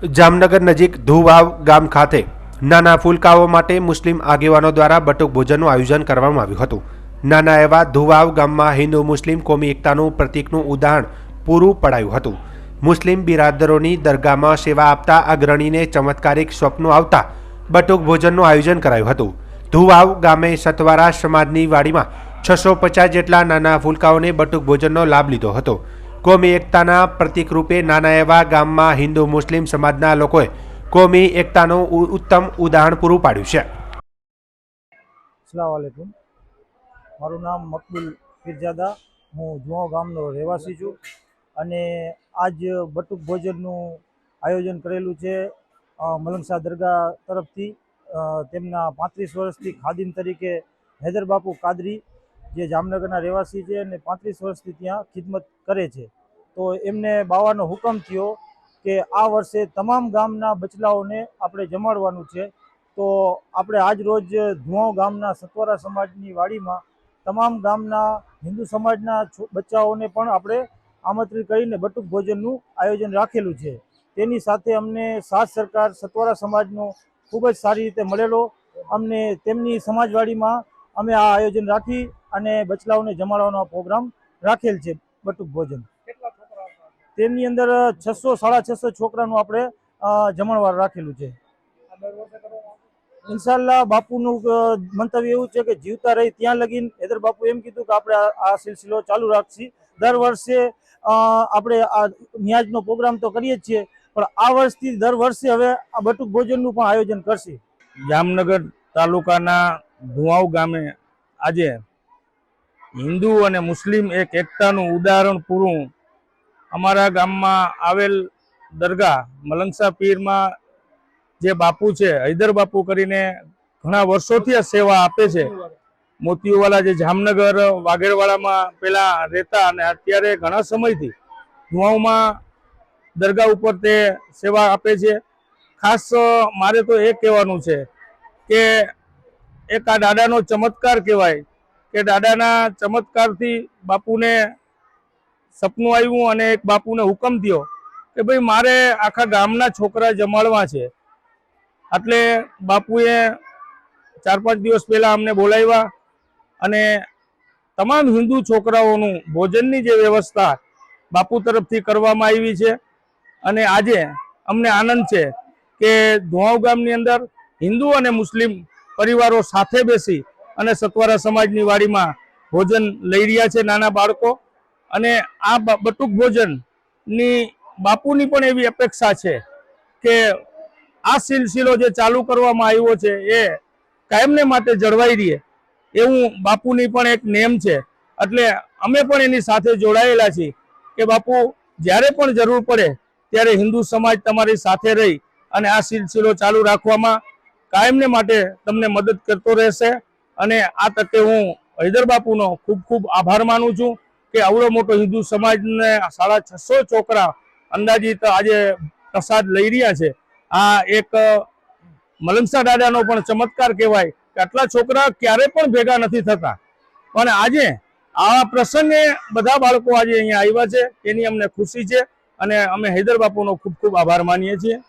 જામનગર નજીક ધુવાવ ગામ ખાતે નાના ફૂલકાઓ માટે મુસ્લિમ આગેવાનો દ્વારા બટુક ભોજનનું આયોજન કરવામાં આવ્યું હતું. નાના એવા ધુવાવ ગામમાં હિન્દુ મુસ્લિમ કોમી એકતાનું પ્રતીકનું ઉદાહરણ પૂરું પડાયું હતું. મુસ્લિમ બિરાદરોની દરગાહમાં સેવા આપતા અગ્રણીને ચમત્કારિક સ્વપ્નો આવતા બટુક ભોજનનું આયોજન કરાયું હતું. ધુવાવ ગામે સતવારા સમાજની વાડીમાં છસો પચાસ જેટલા નાના ફૂલકાઓને બટુક ભોજનનો લાભ લીધો હતો. કોમી એકતાના પ્રતિકરૂપે નાના એવા ગામમાં હિન્દુ મુસ્લિમ સમાજના લોકોએ કોમી એકતાનું ઉત્તમ ઉદાહરણ પૂરું પાડ્યું છે. અસલામ મારું નામ મકબુલ પીરજાદા હું જુઓ ગામનો રહેવાસી છું અને આજ બટુક ભોજનનું આયોજન કરેલું છે અ, દરગાહ તરફથી. તેમના પાંત્રીસ વર્ષથી ખાદિમ તરીકે હૈદરબાપુ કાદરી જે જામનગરના રહેવાસી છે અને પાંત્રીસ વર્ષથી ત્યાં ખિદમત કરે છે. તો એમને બાવાનો હુકમ થયો કે આ વર્ષે તમામ ગામના બચલાઓને આપણે જમાડવાનું છે. તો આપણે આજ રોજ ધુવાવ ગામના સતવારા સમાજની વાડીમાં તમામ ગામના હિન્દુ સમાજના બચ્ચાઓને પણ આપણે આમંત્રિત કરીને બટુક ભોજનનું આયોજન રાખેલું છે. તેની સાથે અમને સાત સરકાર સતવારા સમાજનો ખૂબ જ સારી રીતે મળેલો. અમને તેમની સમાજવાડીમાં અમે આ આયોજન રાખી અને બચલાઓને જમાડવાનો પ્રોગ્રામ રાખેલ છે બટુક ભોજન. તેમની અંદર છસો, સાડા છસો છોકરાનું આપણે જમણવાર રાખેલું છે. ઇન્શાલ્લાહ બાપુનું મંતવ્ય એવું છે કે જીવતા રહી ત્યાં લગીન હેદર બાપુ એમ કીધું કે આપણે આ સિલસિલો ચાલુ રાખશી. દર વર્ષે આપણે આ ન્યાજનો પ્રોગ્રામ તો કરીએ જ છીએ, પણ આ વર્ષથી દર વર્ષે હવે આ બટુક ભોજનનું પણ આયોજન કરશે. જામનગર તાલુકાના ધુવાવ ગામે આજે હિન્દુ અને મુસ્લિમ એક એકતાનું ઉદાહરણ પૂરું અમારા ગામમાં આવેલ દરગાહ મલંગસા પીરમાં જે બાપુ છે, હૈદર બાપુ કરીને ઘણા વર્ષોથી આ સેવા આપે છે. મોતીવાલા જે જામનગર, વાઘેરવાડામાં પેલા રહેતા અને અત્યારે ઘણા સમયથી ધુવાઓમાં દરગાહ ઉપર તે સેવા આપે છે. ખાસ મારે તો એ કહેવાનું છે કે એક આ દાદાનો ચમત્કાર કહેવાય કે દાદાના ચમત્કારથી બાપુને સપનું આવ્યું અને એક બાપુને હુકમ થયો કે ભાઈ, મારે આખા ગામના છોકરા જમાડવા છે. એટલે બાપુએ ચાર પાંચ દિવસ પહેલાં અમને બોલાવ્યા અને તમામ હિન્દુ છોકરાઓનું ભોજનની જે વ્યવસ્થા બાપુ તરફથી કરવામાં આવી છે. અને આજે અમને આનંદ છે કે ધોવાવ ગામની અંદર હિન્દુ અને મુસ્લિમ પરિવારો સાથે બેસી અને સતવારા સમાજની વાડીમાં ભોજન લઈ રહ્યા છે નાના બાળકો. અને આ બટુક ભોજનની બાપુની પણ એવી અપેક્ષા છે કે આ સિલસિલો જે ચાલુ કરવામાં આવ્યો છે એ કાયમને માટે જળવાઈ રહે એવું બાપુની પણ એક નેમ છે. એટલે અમે પણ એની સાથે જોડાયેલા છીએ કે બાપુ જ્યારે પણ જરૂર પડે ત્યારે હિન્દુ સમાજ તમારી સાથે રહી અને આ સિલસિલો ચાલુ રાખવામાં કાયમને માટે તમને મદદ કરતો રહેશે. અને આ તકે હું હૈદર બાપુનો ખૂબ ખૂબ આભાર માનું છું કે આવડો મોટો હિન્દુ સમાજને સાડા છસો છોકરા અંદાજિત આજે પ્રસાદ લઈ રહ્યા છે. આ એક મલમસા દાદાનો પણ ચમત્કાર કહેવાય કે આટલા છોકરા ક્યારે પણ ભેગા નથી થતા. પણ આજે આ પ્રસંગે બધા બાળકો આજે અહીંયા આવ્યા છે એની અમને ખુશી છે અને અમે હૈદર બાપુનો ખૂબ ખૂબ આભાર માનીએ છીએ.